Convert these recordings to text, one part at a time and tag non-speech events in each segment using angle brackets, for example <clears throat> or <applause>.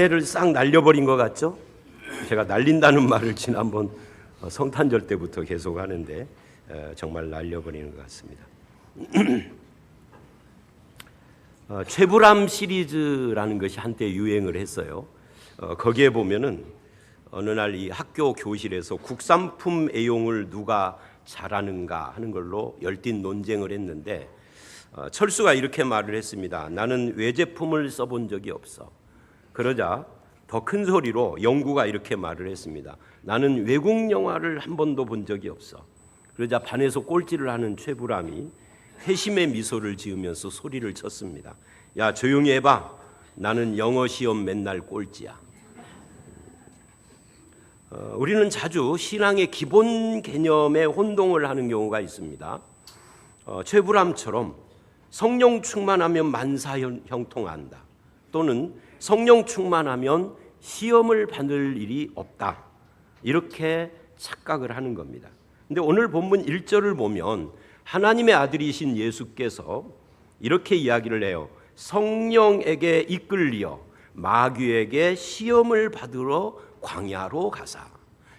해를 싹 날려버린 것 같죠? 제가 날린다는 말을 지난번 어, 성탄절 때부터 계속 하는데 어, 정말 날려버리는 것 같습니다. <clears throat> 어, 최불암 시리즈라는 것이 한때 유행을 했어요. 어, 거기에 보면은 어느 날 이 학교 교실에서 국산품 애용을 누가 잘하는가 하는 걸로 열띤 논쟁을 했는데 어, 철수가 이렇게 말을 했습니다. 나는 외제품을 써본 적이 없어. 그러자 더 큰 소리로 영구가 이렇게 말을 했습니다. 나는 외국 영화를 한 번도 본 적이 없어. 그러자 반에서 꼴찌를 하는 최불암이 회심의 미소를 지으면서 소리를 쳤습니다. 야 조용히 해봐. 나는 영어 시험 맨날 꼴찌야. 어, 우리는 자주 신앙의 기본 개념에 혼동을 하는 경우가 있습니다. 어, 최불암처럼 성령 충만하면 만사 형- 형통한다. 또는 성령 충만하면 시험을 받을 일이 없다. 이렇게 착각을 하는 겁니다. 근데 오늘 본문 1절을 보면 하나님의 아들이신 예수께서 이렇게 이야기를 해요. 성령에게 이끌리어 마귀에게 시험을 받으러 광야로 가사.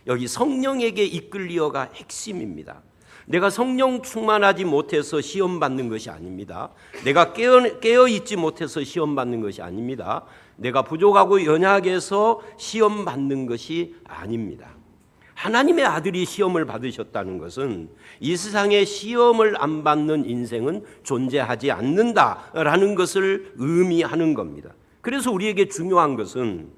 여기 성령에게 이끌리어가 핵심입니다. 내가 성령 충만하지 못해서 시험 받는 것이 아닙니다. 내가 깨어, 깨어 있지 못해서 시험 받는 것이 아닙니다. 내가 부족하고 연약해서 시험 받는 것이 아닙니다. 하나님의 아들이 시험을 받으셨다는 것은 이 세상에 시험을 안 받는 인생은 존재하지 않는다라는 것을 의미하는 겁니다. 그래서 우리에게 중요한 것은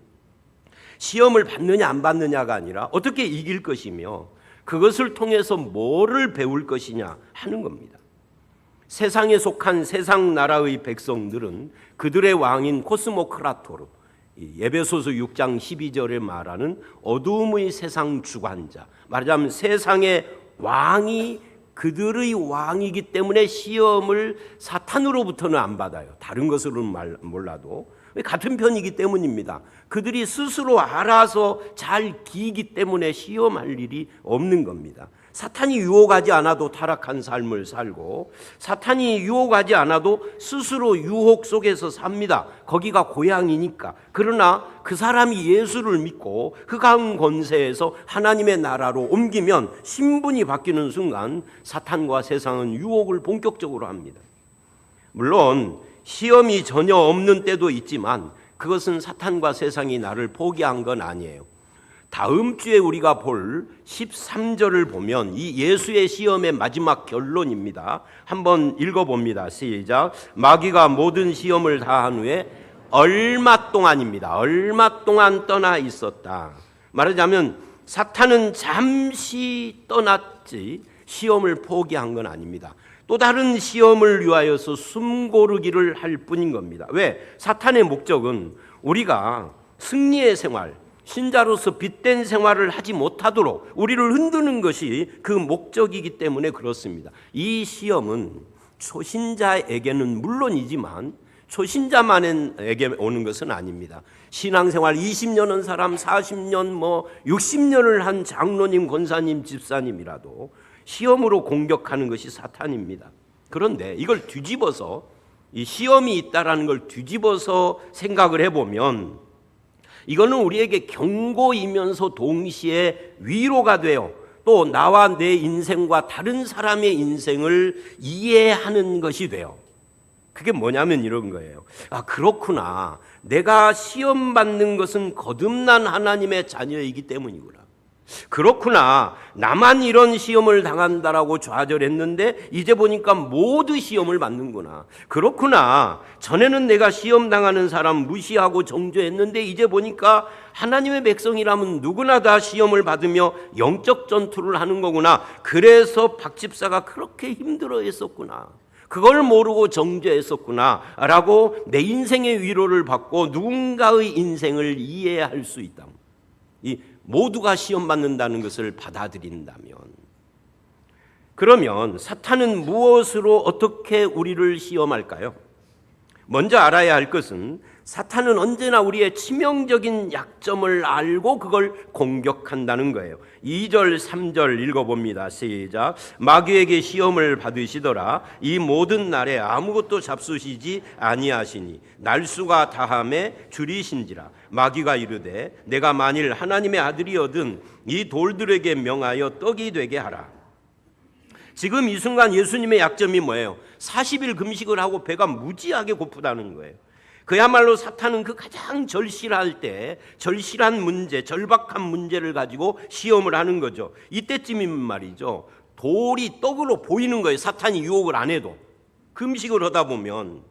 시험을 받느냐 안 받느냐가 아니라 어떻게 이길 것이며 그것을 통해서 뭐를 배울 것이냐 하는 겁니다. 세상에 속한 세상 나라의 백성들은 그들의 왕인 코스모크라토르 이 예배소서 6장 12절에 말하는 어두움의 세상 주관자 말하자면 세상의 왕이 그들의 왕이기 때문에 시험을 사탄으로부터는 안 받아요. 다른 것으로는 말- 몰라도 같은 편이기 때문입니다. 그들이 스스로 알아서 잘 기기 때문에 시험할 일이 없는 겁니다. 사탄이 유혹하지 않아도 타락한 삶을 살고 사탄이 유혹하지 않아도 스스로 유혹 속에서 삽니다. 거기가 고향이니까. 그러나 그 사람이 예수를 믿고 흑암 권세에서 하나님의 나라로 옮기면 신분이 바뀌는 순간 사탄과 세상은 유혹을 본격적으로 합니다. 물론 시험이 전혀 없는 때도 있지만 그것은 사탄과 세상이 나를 포기한 건 아니에요. 다음 주에 우리가 볼 13절을 보면 이 예수의 시험의 마지막 결론입니다. 한번 읽어봅니다. 시작. 마귀가 모든 시험을 다 한 후에 얼마 동안입니다. 얼마 동안 떠나 있었다. 말하자면 사탄은 잠시 떠났지 시험을 포기한 건 아닙니다. 또 다른 시험을 위하여서 숨고르기를 할 뿐인 겁니다. 왜? 사탄의 목적은 우리가 승리의 생활, 신자로서 빛된 생활을 하지 못하도록 우리를 흔드는 것이 그 목적이기 때문에 그렇습니다. 이 시험은 초신자에게는 물론이지만 초신자만에게 오는 것은 아닙니다. 신앙생활 20년 한 사람, 40년 뭐 60년을 한 장로님, 권사님, 집사님이라도 시험으로 공격하는 것이 사탄입니다. 그런데 이걸 뒤집어서 이 시험이 있다라는 걸 뒤집어서 생각을 해보면 이거는 우리에게 경고이면서 동시에 위로가 돼요. 또 나와 내 인생과 다른 사람의 인생을 이해하는 것이 돼요. 그게 뭐냐면 이런 거예요. 아, 그렇구나. 내가 시험 받는 것은 거듭난 하나님의 자녀이기 때문이구나. 그렇구나. 나만 이런 시험을 당한다라고 좌절했는데 이제 보니까 모두 시험을 받는구나. 그렇구나. 전에는 내가 시험 당하는 사람 무시하고 정죄했는데 이제 보니까 하나님의 백성이라면 누구나 다 시험을 받으며 영적 전투를 하는 거구나. 그래서 박 집사가 그렇게 힘들어 했었구나. 그걸 모르고 정죄했었구나. 라고 내 인생의 위로를 받고 누군가의 인생을 이해할 수 있다. 이 모두가 시험 받는다는 것을 받아들인다면 그러면 사탄은 무엇으로 어떻게 우리를 시험할까요? 먼저 알아야 할 것은 사탄은 언제나 우리의 치명적인 약점을 알고 그걸 공격한다는 거예요. 2절, 3절 읽어봅니다. 시작. 마귀에게 시험을 받으시더라. 이 모든 날에 아무것도 잡수시지 아니하시니 날수가 다함에 줄이신지라. 마귀가 이르되 내가 만일 하나님의 아들이거든 이 돌들에게 명하여 떡이 되게 하라. 지금 이 순간 예수님의 약점이 뭐예요? 40일 금식을 하고 배가 무지하게 고프다는 거예요. 그야말로 사탄은 그 가장 절실할 때 절실한 문제, 절박한 문제를 가지고 시험을 하는 거죠. 이때쯤이면 말이죠. 돌이 떡으로 보이는 거예요. 사탄이 유혹을 안 해도. 금식을 하다 보면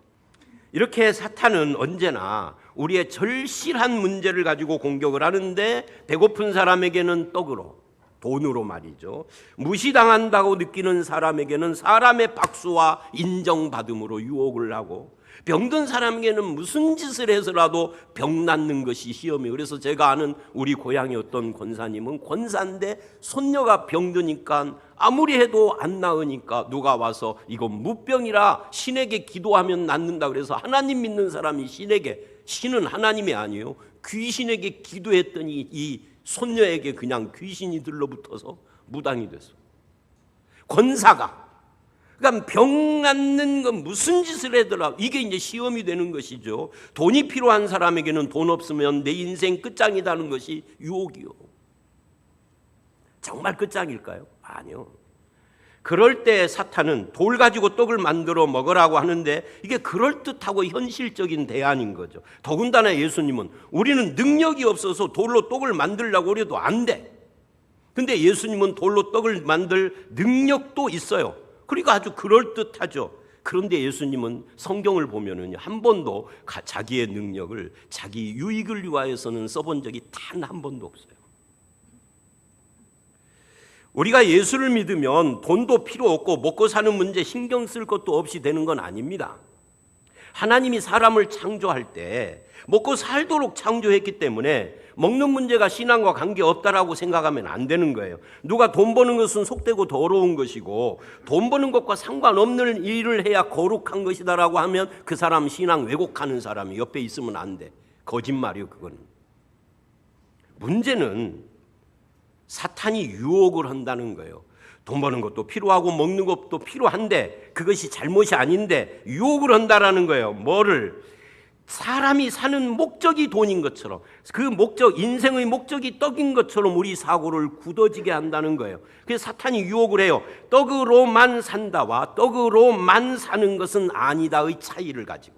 이렇게 사탄은 언제나 우리의 절실한 문제를 가지고 공격을 하는데 배고픈 사람에게는 떡으로 돈으로 말이죠. 무시당한다고 느끼는 사람에게는 사람의 박수와 인정받음으로 유혹을 하고 병든 사람에게는 무슨 짓을 해서라도 병 낫는 것이 시험이에요. 그래서 제가 아는 우리 고향의 어떤 권사님은 권사인데 손녀가 병드니까 아무리 해도 안 나으니까 누가 와서 이건 무병이라 신에게 기도하면 낫는다 그래서 하나님 믿는 사람이 신에게 신은 하나님이 아니에요. 귀신에게 기도했더니 이 손녀에게 그냥 귀신이 들러붙어서 무당이 됐어. 권사가 그러니까 병 낫는 건 무슨 짓을 해더라 이게 이제 시험이 되는 것이죠. 돈이 필요한 사람에게는 돈 없으면 내 인생 끝장이다는 것이 유혹이요. 정말 끝장일까요? 아니요. 그럴 때 사탄은 돌 가지고 떡을 만들어 먹으라고 하는데 이게 그럴듯하고 현실적인 대안인 거죠. 더군다나 예수님은 우리는 능력이 없어서 돌로 떡을 만들려고 그래도 안 돼. 근데 예수님은 돌로 떡을 만들 능력도 있어요. 그러니까 아주 그럴듯하죠. 그런데 예수님은 성경을 보면은 한 번도 가- 자기의 능력을 자기 유익을 위하여서는 써본 적이 단 한 번도 없어요. 우리가 예수를 믿으면 돈도 필요 없고 먹고 사는 문제 신경 쓸 것도 없이 되는 건 아닙니다. 하나님이 사람을 창조할 때 먹고 살도록 창조했기 때문에 먹는 문제가 신앙과 관계 없다라고 생각하면 안 되는 거예요. 누가 돈 버는 것은 속되고 더러운 것이고 돈 버는 것과 상관없는 일을 해야 거룩한 것이다라고 하면 그 사람 신앙 왜곡하는 사람이 옆에 있으면 안 돼. 거짓말이요, 그거는. 문제는 사탄이 유혹을 한다는 거예요. 돈 버는 것도 필요하고 먹는 것도 필요한데 그것이 잘못이 아닌데 유혹을 한다라는 거예요. 뭐를 사람이 사는 목적이 돈인 것처럼 그 목적 인생의 목적이 떡인 것처럼 우리 사고를 굳어지게 한다는 거예요. 그래서 사탄이 유혹을 해요. 떡으로만 산다와 떡으로만 사는 것은 아니다의 차이를 가지고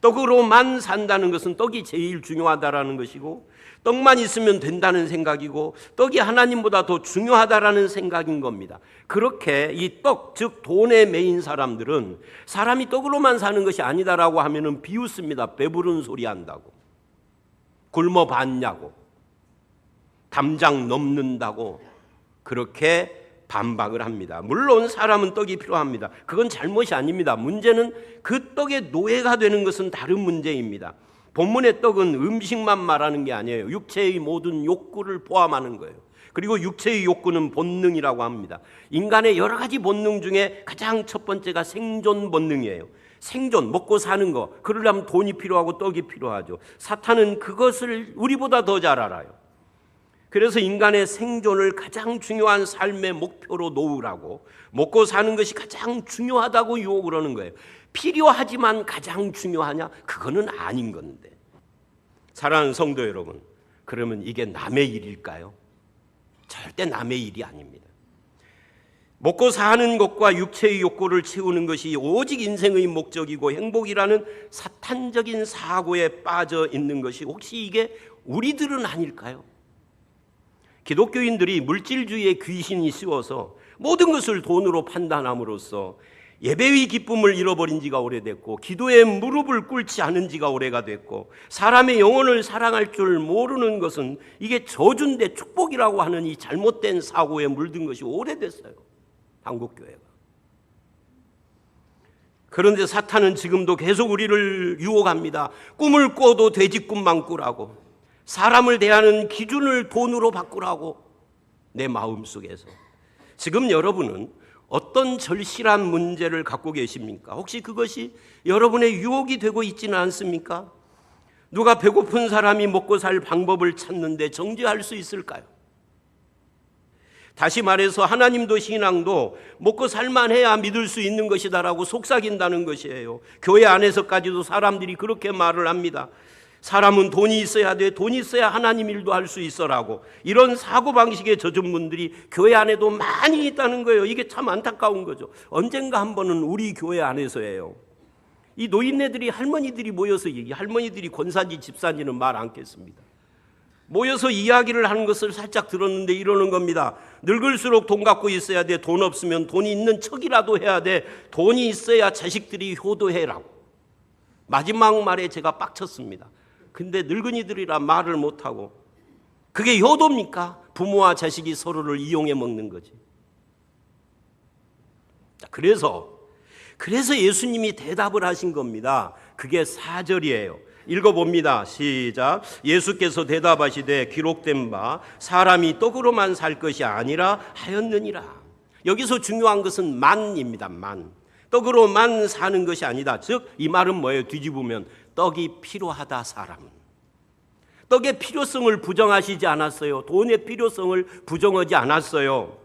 떡으로만 산다는 것은 떡이 제일 중요하다라는 것이고 떡만 있으면 된다는 생각이고 떡이 하나님보다 더 중요하다라는 생각인 겁니다. 그렇게 이 떡, 즉 돈에 매인 사람들은 사람이 떡으로만 사는 것이 아니다라고 하면은 비웃습니다. 배부른 소리 한다고. 굶어 봤냐고. 담장 넘는다고. 그렇게 반박을 합니다. 물론 사람은 떡이 필요합니다. 그건 잘못이 아닙니다. 문제는 그 떡의 노예가 되는 것은 다른 문제입니다. 본문의 떡은 음식만 말하는 게 아니에요. 육체의 모든 욕구를 포함하는 거예요. 그리고 육체의 욕구는 본능이라고 합니다. 인간의 여러 가지 본능 중에 가장 첫 번째가 생존 본능이에요. 생존, 먹고 사는 거. 그러려면 돈이 필요하고 떡이 필요하죠. 사탄은 그것을 우리보다 더 잘 알아요. 그래서 인간의 생존을 가장 중요한 삶의 목표로 놓으라고 먹고 사는 것이 가장 중요하다고 유혹을 하는 거예요. 필요하지만 가장 중요하냐? 그거는 아닌 건데. 사랑하는 성도 여러분, 그러면 이게 남의 일일까요? 절대 남의 일이 아닙니다. 먹고 사는 것과 육체의 욕구를 채우는 것이 오직 인생의 목적이고 행복이라는 사탄적인 사고에 빠져 있는 것이 혹시 이게 우리들은 아닐까요? 기독교인들이 물질주의에 귀신이 씌워서 모든 것을 돈으로 판단함으로써 예배의 기쁨을 잃어버린 지가 오래됐고 기도에 무릎을 꿇지 않은 지가 오래가 됐고 사람의 영혼을 사랑할 줄 모르는 것은 이게 저주인데 축복이라고 하는 이 잘못된 사고에 물든 것이 오래됐어요. 한국 교회가. 그런데 사탄은 지금도 계속 우리를 유혹합니다. 꿈을 꿔도 돼지 꿈만 꾸라고. 사람을 대하는 기준을 돈으로 바꾸라고 내 마음 속에서 지금 여러분은 어떤 절실한 문제를 갖고 계십니까? 혹시 그것이 여러분의 유혹이 되고 있지는 않습니까? 누가 배고픈 사람이 먹고 살 방법을 찾는데 정죄할 수 있을까요? 다시 말해서 하나님도 신앙도 먹고 살만 해야 믿을 수 있는 것이다라고 속삭인다는 것이에요. 교회 안에서까지도 사람들이 그렇게 말을 합니다. 사람은 돈이 있어야 돼. 돈이 있어야 하나님 일도 할 수 있어라고. 이런 사고방식에 젖은 분들이 교회 안에도 많이 있다는 거예요. 이게 참 안타까운 거죠. 언젠가 한 번은 우리 교회 안에서예요. 이 노인네들이 할머니들이 모여서 얘기, 할머니들이 권사지 집사지는 말 않겠습니다. 모여서 이야기를 하는 것을 살짝 들었는데 이러는 겁니다. 늙을수록 돈 갖고 있어야 돼. 돈 없으면 돈이 있는 척이라도 해야 돼. 돈이 있어야 자식들이 효도해라고. 마지막 말에 제가 빡쳤습니다. 근데 늙은이들이라 말을 못하고 그게 효도입니까? 부모와 자식이 서로를 이용해 먹는 거지. 자, 그래서 그래서 예수님이 대답을 하신 겁니다. 그게 사절이에요. 읽어봅니다. 시작. 예수께서 대답하시되 기록된 바 사람이 떡으로만 살 것이 아니라 하였느니라. 여기서 중요한 것은 만입니다. 만. 떡으로만 사는 것이 아니다. 즉 이 말은 뭐예요? 뒤집으면 떡이 필요하다 사람은. 떡의 필요성을 부정하시지 않았어요. 돈의 필요성을 부정하지 않았어요.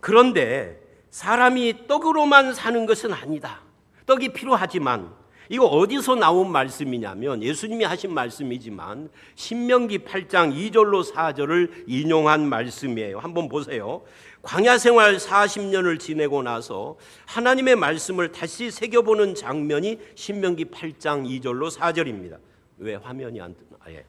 그런데 사람이 떡으로만 사는 것은 아니다. 떡이 필요하지만 이거 어디서 나온 말씀이냐면 예수님이 하신 말씀이지만 신명기 8장 2절로 4절을 인용한 말씀이에요. 한번 보세요. 광야 생활 40년을 지내고 나서 하나님의 말씀을 다시 새겨보는 장면이 신명기 8장 2절로 4절입니다. 왜 화면이 안 뜨나? 아, 예.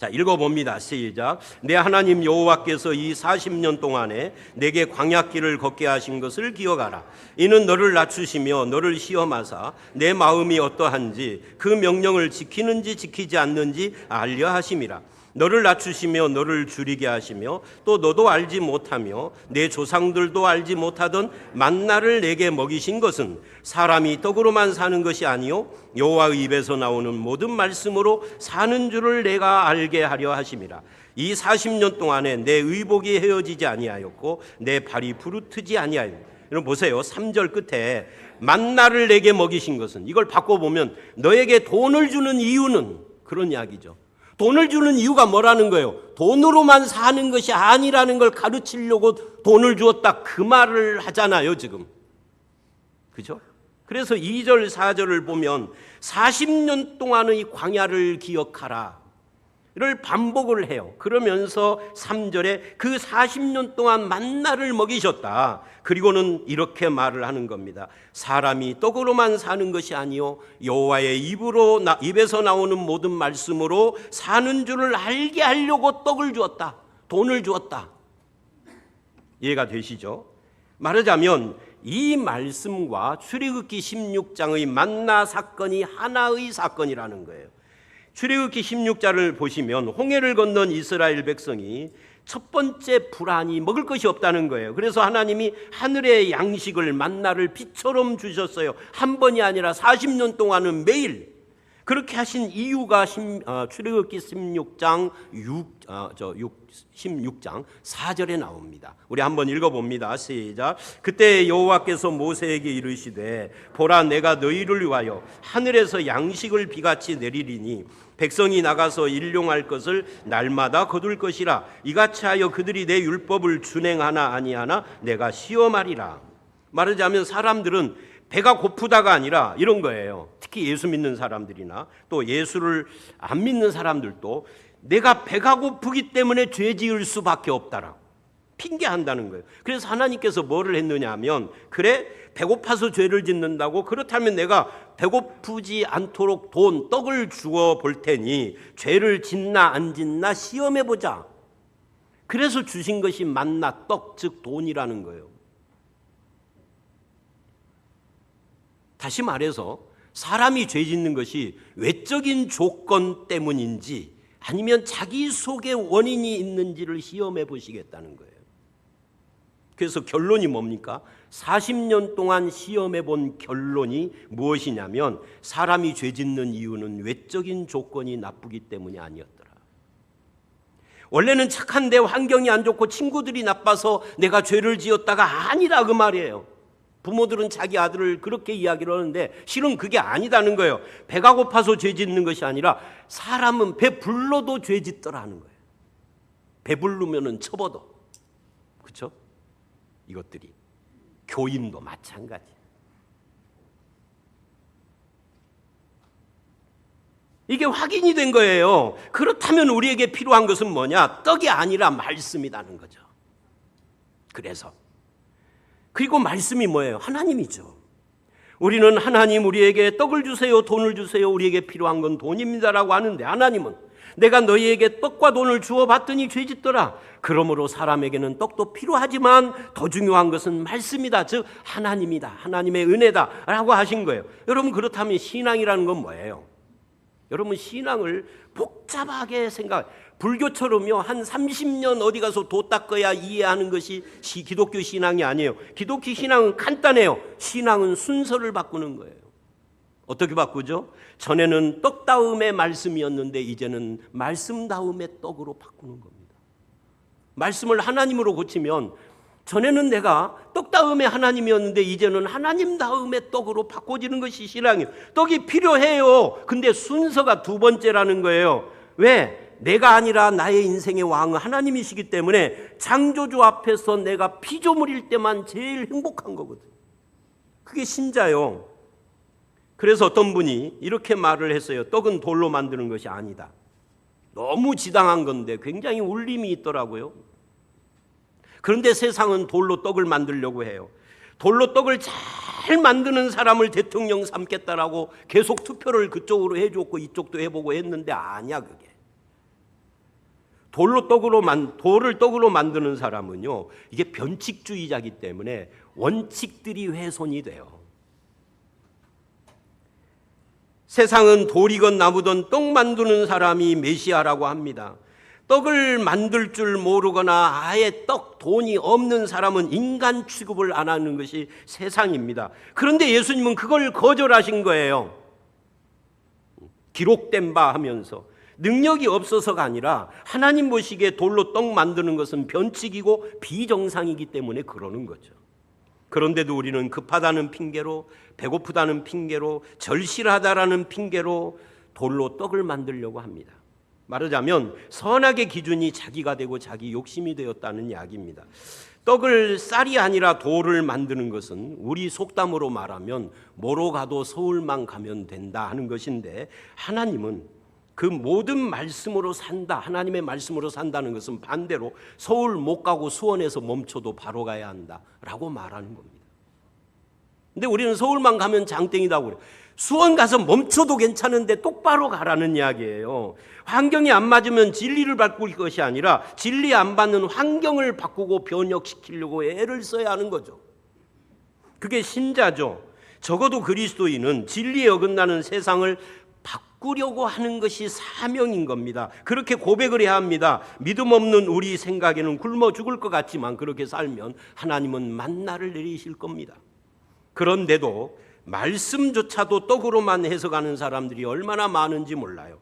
자, 읽어봅니다. 시작. 내 하나님 여호와께서 이 40년 동안에 내게 광야길을 걷게 하신 것을 기억하라. 이는 너를 낮추시며 너를 시험하사 내 마음이 어떠한지 그 명령을 지키는지 지키지 않는지 알려 하심이라. 너를 낮추시며 너를 줄이게 하시며 또 너도 알지 못하며 내 조상들도 알지 못하던 만나를 내게 먹이신 것은 사람이 떡으로만 사는 것이 아니요 여호와의 입에서 나오는 모든 말씀으로 사는 줄을 내가 알게 하려 하심이라. 이 40년 동안에 내 의복이 헤어지지 아니하였고 내 발이 부르트지 아니하였. 여러분 보세요. 3절 끝에 만나를 내게 먹이신 것은 이걸 바꿔 보면 너에게 돈을 주는 이유는 그런 이야기죠 돈을 주는 이유가 뭐라는 거예요? 돈으로만 사는 것이 아니라는 걸 가르치려고 돈을 주었다. 그 말을 하잖아요, 지금. 그죠? 그래서 2절, 4절을 보면 40년 동안의 광야를 기억하라. 를 반복을 해요. 그러면서 3절에 그 40년 동안 만나를 먹이셨다. 그리고는 이렇게 말을 하는 겁니다. 사람이 떡으로만 사는 것이 아니요 여호와의 입으로 나, 입에서 나오는 모든 말씀으로 사는 줄을 알게 하려고 떡을 주었다. 돈을 주었다. 이해가 되시죠? 말하자면 이 말씀과 출애굽기 16장의 만나 사건이 하나의 사건이라는 거예요. 출애굽기 16장을 보시면 홍해를 건넌 이스라엘 백성이 첫 번째 불안이 먹을 것이 없다는 거예요. 그래서 하나님이 하늘의 양식을 만나를 빛처럼 주셨어요. 한 번이 아니라 40년 동안은 매일 그렇게 하신 이유가 심, 어, 출애굽기 16장 6, 어, 저 6, 16장 4절에 나옵니다. 우리 한번 읽어봅니다. 시작. 그때 여호와께서 모세에게 이르시되 보라 내가 너희를 위하여 하늘에서 양식을 비같이 내리리니 백성이 나가서 일용할 것을 날마다 거둘 것이라 이같이 하여 그들이 내 율법을 준행하나 아니하나 내가 시험하리라. 말하자면 사람들은 배가 고프다가 아니라 이런 거예요. 특히 예수 믿는 사람들이나 또 예수를 안 믿는 사람들도 내가 배가 고프기 때문에 죄 지을 수밖에 없다라고 핑계한다는 거예요. 그래서 하나님께서 뭐를 했느냐 하면 그래 배고파서 죄를 짓는다고 그렇다면 내가 배고프지 않도록 돈 떡을 주어 볼 테니 죄를 짓나 안 짓나 시험해 보자. 그래서 주신 것이 만나 떡 즉 돈이라는 거예요. 다시 말해서 사람이 죄 짓는 것이 외적인 조건 때문인지 아니면 자기 속에 원인이 있는지를 시험해 보시겠다는 거예요. 그래서 결론이 뭡니까? 40년 동안 시험해 본 결론이 무엇이냐면 사람이 죄 짓는 이유는 외적인 조건이 나쁘기 때문이 아니었더라. 원래는 착한데 환경이 안 좋고 친구들이 나빠서 내가 죄를 지었다가 아니라 그 말이에요. 부모들은 자기 아들을 그렇게 이야기를 하는데 실은 그게 아니다는 거예요. 배가 고파서 죄 짓는 것이 아니라 사람은 배 불러도 죄 짓더라는 거예요. 배 부르면은 쳐버도. 그렇죠? 이것들이 교인도 마찬가지. 이게 확인이 된 거예요. 그렇다면 우리에게 필요한 것은 뭐냐? 떡이 아니라 말씀이라는 거죠. 그래서 그리고 말씀이 뭐예요? 하나님이죠. 우리는 하나님 우리에게 떡을 주세요, 돈을 주세요. 우리에게 필요한 건 돈입니다라고 하는데 하나님은 내가 너희에게 떡과 돈을 주어 봤더니 죄짓더라. 그러므로 사람에게는 떡도 필요하지만 더 중요한 것은 말씀이다. 즉 하나님이다. 하나님의 은혜다라고 하신 거예요. 여러분 그렇다면 신앙이라는 건 뭐예요? 여러분 신앙을 복잡하게 생각 불교처럼요 한 30년 어디 가서 도 닦아야 이해하는 것이 시- 기독교 신앙이 아니에요. 기독교 신앙은 간단해요. 신앙은 순서를 바꾸는 거예요. 어떻게 바꾸죠? 전에는 떡 다음에 말씀이었는데 이제는 말씀 다음에 떡으로 바꾸는 겁니다. 말씀을 하나님으로 고치면 전에는 내가 떡 다음에 하나님이었는데 이제는 하나님 다음에 떡으로 바꿔지는 것이 신앙이에요. 떡이 필요해요. 근데 순서가 두 번째라는 거예요. 왜? 내가 아니라 나의 인생의 왕은 하나님이시기 때문에 창조주 앞에서 내가 피조물일 때만 제일 행복한 거거든. 그게 신자요. 그래서 어떤 분이 이렇게 말을 했어요. 떡은 돌로 만드는 것이 아니다. 너무 지당한 건데 굉장히 울림이 있더라고요. 그런데 세상은 돌로 떡을 만들려고 해요. 돌로 떡을 잘 만드는 사람을 대통령 삼겠다라고 계속 투표를 그쪽으로 해줬고 이쪽도 해보고 했는데 아니야 그게. 돌로 떡으로 만 돌을 떡으로 만드는 사람은요 이게 변칙주의자기 때문에 원칙들이 훼손이 돼요. 세상은 돌이건 나무든 떡 만드는 사람이 메시아라고 합니다. 떡을 만들 줄 모르거나 아예 떡 돈이 없는 사람은 인간 취급을 안 하는 것이 세상입니다. 그런데 예수님은 그걸 거절하신 거예요. 기록된 바 하면서 능력이 없어서가 아니라 하나님 보시기에 돌로 떡 만드는 것은 변칙이고 비정상이기 때문에 그러는 거죠. 그런데도 우리는 급하다는 핑계로 배고프다는 핑계로 절실하다라는 핑계로 돌로 떡을 만들려고 합니다. 말하자면 선악의 기준이 자기가 되고 자기 욕심이 되었다는 이야기입니다. 떡을 쌀이 아니라 돌을 만드는 것은 우리 속담으로 말하면 뭐로 가도 서울만 가면 된다 하는 것인데 하나님은 그 모든 말씀으로 산다. 하나님의 말씀으로 산다는 것은 반대로 서울 못 가고 수원에서 멈춰도 바로 가야 한다라고 말하는 겁니다. 근데 우리는 서울만 가면 장땡이다고 그래요. 수원 가서 멈춰도 괜찮은데 똑바로 가라는 이야기예요. 환경이 안 맞으면 진리를 바꿀 것이 아니라 진리 안 받는 환경을 바꾸고 변혁시키려고 애를 써야 하는 거죠. 그게 신자죠. 적어도 그리스도인은 진리에 어긋나는 세상을 바꾸려고 하는 것이 사명인 겁니다. 그렇게 고백을 해야 합니다. 믿음 없는 우리 생각에는 굶어 죽을 것 같지만 그렇게 살면 하나님은 만나를 내리실 겁니다. 그런데도 말씀조차도 떡으로만 해석하는 사람들이 얼마나 많은지 몰라요.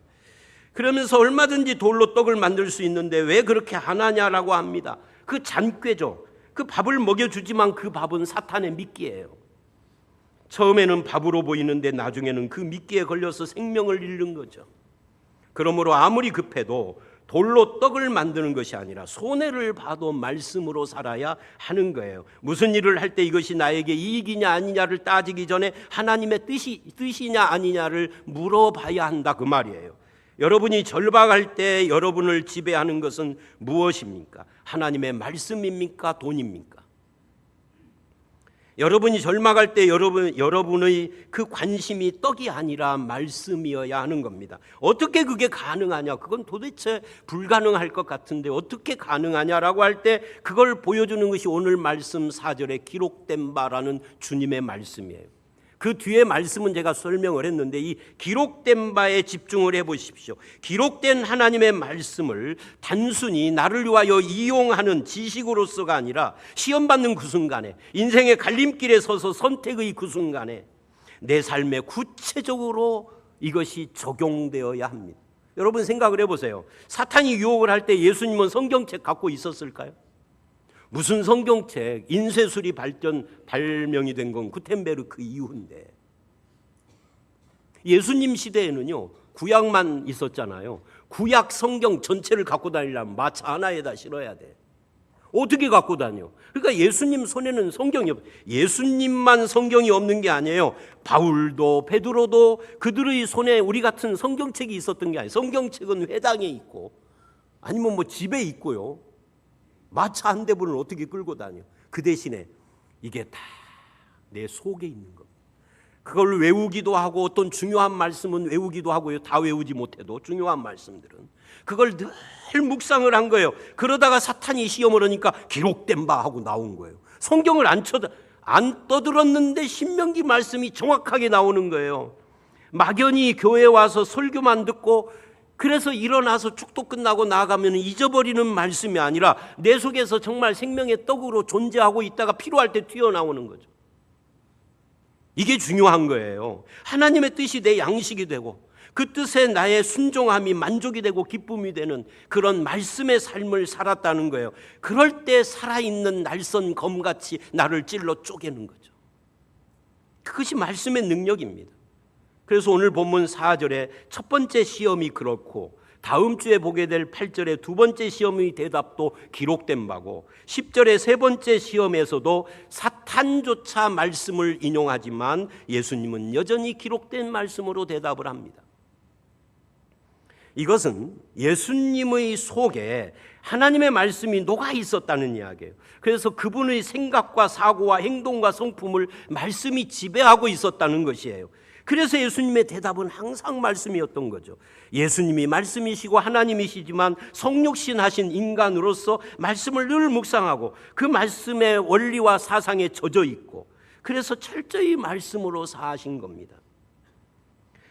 그러면서 얼마든지 돌로 떡을 만들 수 있는데 왜 그렇게 하나냐라고 합니다. 그 잔꾀죠. 그 밥을 먹여주지만 그 밥은 사탄의 미끼예요. 처음에는 밥으로 보이는데 나중에는 그 미끼에 걸려서 생명을 잃는 거죠. 그러므로 아무리 급해도 돌로 떡을 만드는 것이 아니라 손해를 봐도 말씀으로 살아야 하는 거예요. 무슨 일을 할 때 이것이 나에게 이익이냐 아니냐를 따지기 전에 하나님의 뜻이 뜻이냐 아니냐를 물어봐야 한다 그 말이에요. 여러분이 절박할 때 여러분을 지배하는 것은 무엇입니까? 하나님의 말씀입니까? 돈입니까? 여러분이 절망할 때 여러분 여러분의 그 관심이 떡이 아니라 말씀이어야 하는 겁니다. 어떻게 그게 가능하냐? 그건 도대체 불가능할 것 같은데 어떻게 가능하냐라고 할 때 그걸 보여주는 것이 오늘 말씀 4절에 기록된 바라는 주님의 말씀이에요. 그 뒤에 말씀은 제가 설명을 했는데 이 기록된 바에 집중을 해 보십시오. 기록된 하나님의 말씀을 단순히 나를 위하여 이용하는 지식으로서가 아니라 시험 받는 그 순간에 인생의 갈림길에 서서 선택의 그 순간에 내 삶에 구체적으로 이것이 적용되어야 합니다. 여러분 생각을 해 보세요. 사탄이 유혹을 할 때 예수님은 성경책 갖고 있었을까요? 무슨 성경책? 인쇄술이 발전 발명이 된 건 구텐베르크 이후인데 예수님 시대에는요 구약만 있었잖아요. 구약 성경 전체를 갖고 다니려면 마차 하나에다 실어야 돼. 어떻게 갖고 다녀? 그러니까 예수님 손에는 성경이 없. 예수님만 성경이 없는 게 아니에요. 바울도 베드로도 그들의 손에 우리 같은 성경책이 있었던 게 아니에요. 성경책은 회당에 있고 아니면 뭐 집에 있고요. 마차 한 대분을 어떻게 끌고 다녀? 그 대신에 이게 다 내 속에 있는 겁니다. 그걸 외우기도 하고 어떤 중요한 말씀은 외우기도 하고요. 다 외우지 못해도 중요한 말씀들은 그걸 늘 묵상을 한 거예요. 그러다가 사탄이 시험을 하니까 기록된 바 하고 나온 거예요. 성경을 안 쳐다 안 떠들었는데 신명기 말씀이 정확하게 나오는 거예요. 막연히 교회 와서 설교만 듣고 그래서 일어나서 축도 끝나고 나가면 잊어버리는 말씀이 아니라 내 속에서 정말 생명의 떡으로 존재하고 있다가 필요할 때 튀어나오는 거죠. 이게 중요한 거예요. 하나님의 뜻이 내 양식이 되고 그 뜻에 나의 순종함이 만족이 되고 기쁨이 되는 그런 말씀의 삶을 살았다는 거예요. 그럴 때 살아있는 날선 검같이 나를 찔러 쪼개는 거죠. 그것이 말씀의 능력입니다. 그래서 오늘 본문 4절에 첫 번째 시험이 그렇고 다음 주에 보게 될 8절에 두 번째 시험의 대답도 기록된 바고 10절의 세 번째 시험에서도 사탄조차 말씀을 인용하지만 예수님은 여전히 기록된 말씀으로 대답을 합니다. 이것은 예수님의 속에 하나님의 말씀이 녹아 있었다는 이야기예요. 그래서 그분의 생각과 사고와 행동과 성품을 말씀이 지배하고 있었다는 것이에요. 그래서 예수님의 대답은 항상 말씀이었던 거죠. 예수님이 말씀이시고 하나님이시지만 성육신 하신 인간으로서 말씀을 늘 묵상하고 그 말씀의 원리와 사상에 젖어 있고 그래서 철저히 말씀으로 사하신 겁니다.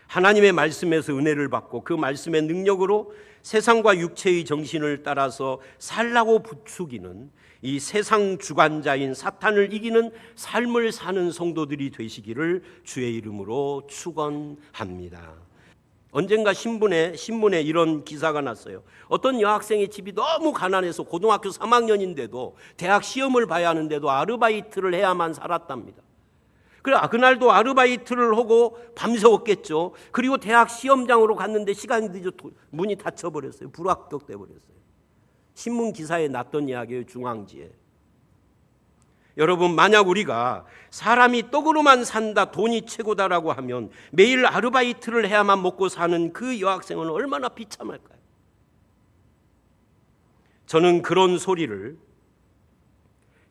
하나님의 말씀에서 은혜를 받고 그 말씀의 능력으로 세상과 육체의 정신을 따라서 살라고 부추기는 이 세상 주관자인 사탄을 이기는 삶을 사는 성도들이 되시기를 주의 이름으로 축원합니다. 언젠가 신문에 신문에 이런 기사가 났어요. 어떤 여학생의 집이 너무 가난해서 고등학교 3학년인데도 대학 시험을 봐야 하는데도 아르바이트를 해야만 살았답니다. 그래 아, 그날도 아르바이트를 하고 밤새웠겠죠. 그리고 대학 시험장으로 갔는데 시간이 늦어 문이 닫혀 버렸어요. 불합격돼 버렸어요. 신문 기사에 났던 이야기예요. 중앙지에. 여러분 만약 우리가 사람이 떡으로만 산다 돈이 최고다라고 하면 매일 아르바이트를 해야만 먹고 사는 그 여학생은 얼마나 비참할까요? 저는 그런 소리를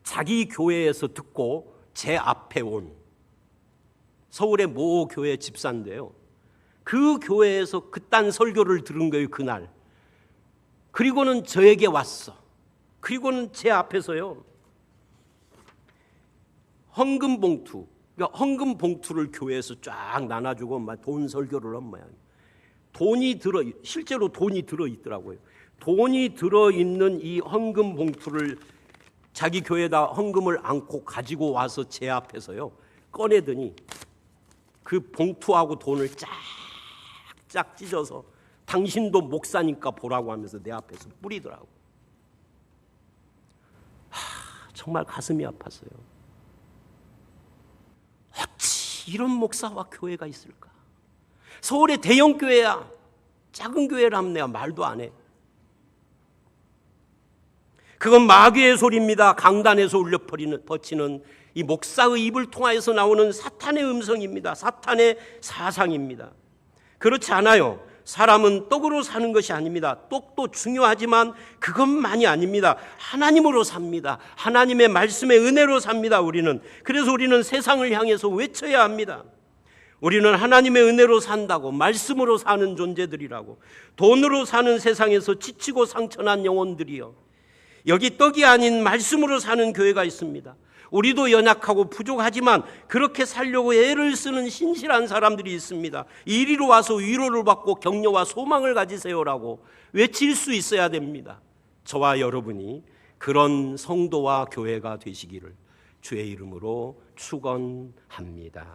자기 교회에서 듣고 제 앞에 온 서울의 모 교회 집사인데요. 그 교회에서 그딴 설교를 들은 거예요, 그날. 그리고는 저에게 왔어. 그리고는 제 앞에서요. 헌금 봉투, 그러니까 헌금 봉투를 교회에서 쫙 나눠주고 막 돈 설교를 한 모양. 돈이 들어 실제로 돈이 들어 있더라고요. 돈이 들어 있는 이 헌금 봉투를 자기 교회에다 헌금을 안고 가지고 와서 제 앞에서요 꺼내더니 그 봉투하고 돈을 쫙쫙 찢어서 당신도 목사니까 보라고 하면서 내 앞에서 뿌리더라고. 하, 정말 가슴이 아팠어요. 어찌 이런 목사와 교회가 있을까? 서울의 대형 교회야. 작은 교회라면 내가 말도 안 해. 그건 마귀의 소리입니다. 강단에서 울려 퍼치는 이 목사의 입을 통하여서 나오는 사탄의 음성입니다. 사탄의 사상입니다. 그렇지 않아요. 사람은 떡으로 사는 것이 아닙니다. 떡도 중요하지만 그것만이 아닙니다. 하나님으로 삽니다. 하나님의 말씀의 은혜로 삽니다. 우리는. 그래서 우리는 세상을 향해서 외쳐야 합니다. 우리는 하나님의 은혜로 산다고 말씀으로 사는 존재들이라고 돈으로 사는 세상에서 지치고 상처난 영혼들이요. 여기 떡이 아닌 말씀으로 사는 교회가 있습니다. 우리도 연약하고 부족하지만 그렇게 살려고 애를 쓰는 신실한 사람들이 있습니다. 이리로 와서 위로를 받고 격려와 소망을 가지세요라고 외칠 수 있어야 됩니다. 저와 여러분이 그런 성도와 교회가 되시기를 주의 이름으로 축원합니다.